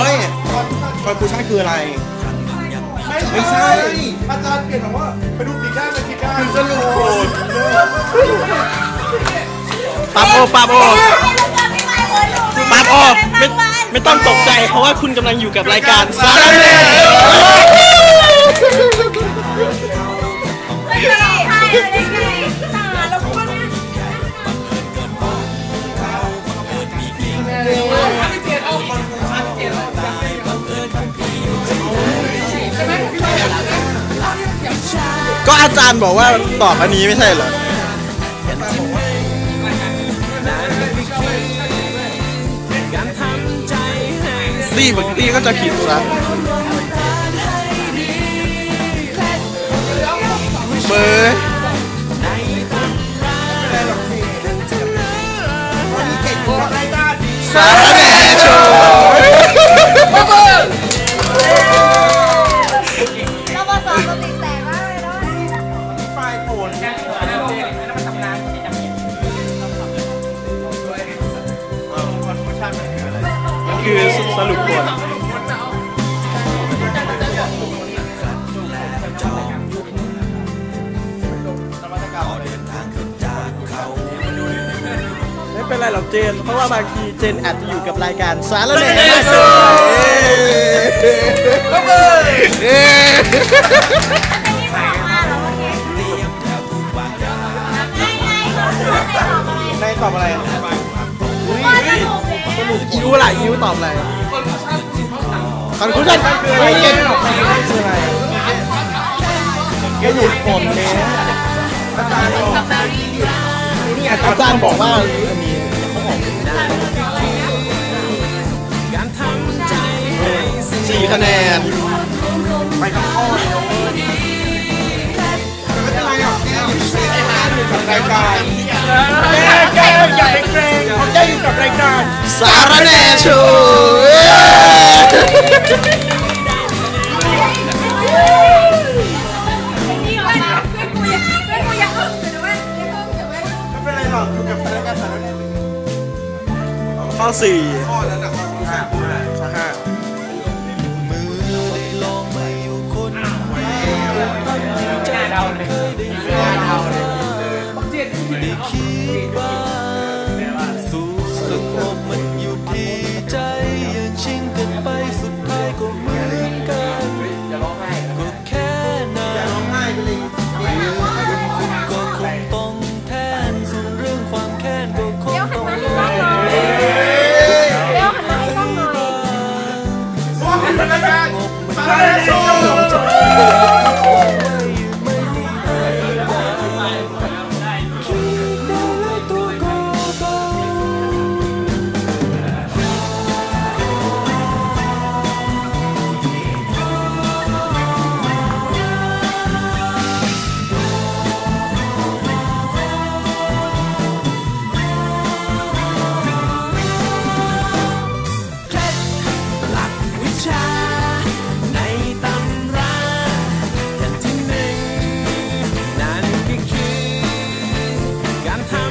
เฮ้ยคอนคูชั่นคืออะไร ไม่ใช่ อาจารย์เปลี่ยนแบบว่าไปดูปีกได้ไปปีกได้คือสรุปปั๊บโอปั๊บโอปั๊บโอไม่ไม่ต้องตกใจเพราะว่าคุณกำลังอยู่กับรายการสารแหน่ไม่ใช่ อาจารย์บอกว่าตอบอันนี้ไม่ใช่เหรอตีบางตีก็จะผิดซะเบอร์สารแน่ คือสรุปผลไม่เป็นไรหรอกเจน เพราะว่าบางทีเจนอาจจะอยู่กับรายการสารแหน่มากเลยนี่ถามมาแล้วเมื่อกี้ไงไงในตอบอะไรว่าจะ ถูกแล้วอิวล่ะอิวตอบอะไรคอนคูชั่นคืออะไรไม่เจเก็นตหรอกคอนคูชั่นคืออะไรก็หยุดผลเลยอาจารย์บอกนี่อาจารย์บอกว่ามีสี่คะแนนไปทั้งข้อเลยไม่เป็นไรหรอกแก้วไอ้ฮาร์ดอยู่กับรายการแก้ วอย่าไปเกรงเขาแก้วอยู่กับรายการสารแหน่โชว์นี่ว่า 戦い got time.